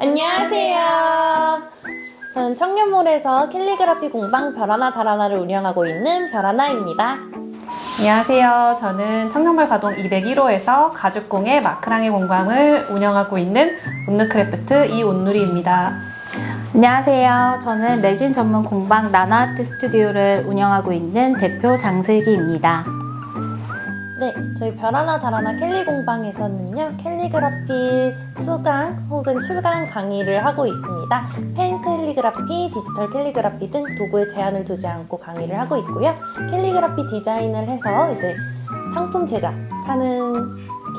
안녕하세요. 저는 청년몰에서 캘리그라피 공방 별하나 달하나를 운영하고 있는 별하나입니다. 안녕하세요. 저는 청년몰 가동 201호에서 가죽공예 마크랑의 공방을 운영하고 있는 온누크래프트 이온누리입니다. 안녕하세요. 저는 레진 전문 공방 나나아트 스튜디오를 운영하고 있는 대표 장슬기입니다. 네, 저희 별하나 달하나 캘리 공방에서는요, 캘리그라피 수강 혹은 출강 강의를 하고 있습니다. 펜 캘리그라피, 디지털 캘리그라피 등 도구에 제한을 두지 않고 강의를 하고 있고요. 캘리그라피 디자인을 해서 이제 상품 제작하는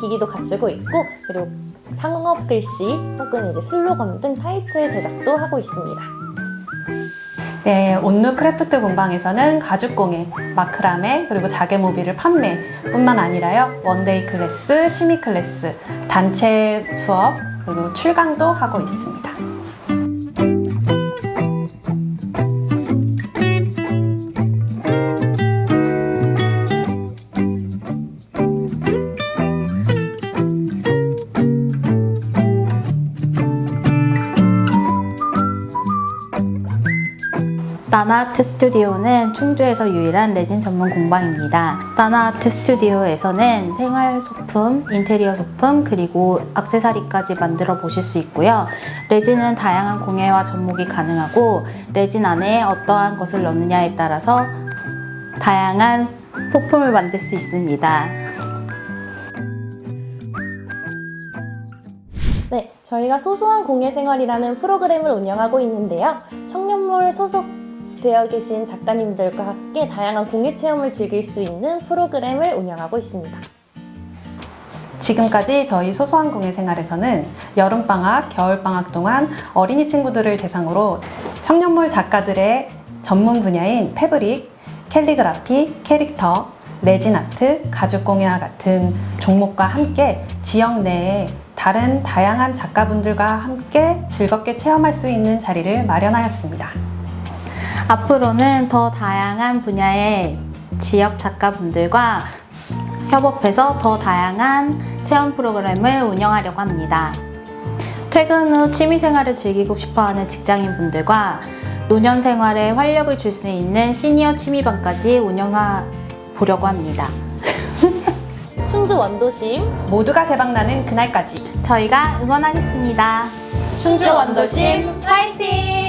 기기도 갖추고 있고, 그리고 상업 글씨 혹은 이제 슬로건 등 타이틀 제작도 하고 있습니다. 네, 온누 크래프트 공방에서는 가죽공예, 마크라메, 그리고 자개모비를 판매뿐만 아니라요. 원데이 클래스, 취미 클래스, 단체 수업, 그리고 출강도 하고 있습니다. 나나아트 스튜디오는 충주에서 유일한 레진 전문 공방입니다. 나나아트 스튜디오에서는 생활 소품, 인테리어 소품, 그리고 악세사리까지 만들어 보실 수 있고요. 레진은 다양한 공예와 접목이 가능하고 레진 안에 어떠한 것을 넣느냐에 따라서 다양한 소품을 만들 수 있습니다. 네, 저희가 소소한 공예 생활이라는 프로그램을 운영하고 있는데요. 청년몰 소속 되어 계신 작가님들과 함께 다양한 공예 체험을 즐길 수 있는 프로그램을 운영하고 있습니다. 지금까지 저희 소소한 공예 생활에서는 여름방학, 겨울방학 동안 어린이 친구들을 대상으로 청년몰 작가들의 전문 분야인 패브릭, 캘리그라피, 캐릭터, 레진 아트, 가죽 공예와 같은 종목과 함께 지역 내에 다른 다양한 작가분들과 함께 즐겁게 체험할 수 있는 자리를 마련하였습니다. 앞으로는 더 다양한 분야의 지역 작가분들과 협업해서 더 다양한 체험 프로그램을 운영하려고 합니다. 퇴근 후 취미 생활을 즐기고 싶어 하는 직장인 분들과 노년 생활에 활력을 줄 수 있는 시니어 취미반까지 운영하 보려고 합니다. 충주 원도심 모두가 대박나는 그날까지 저희가 응원하겠습니다. 충주 원도심 화이팅!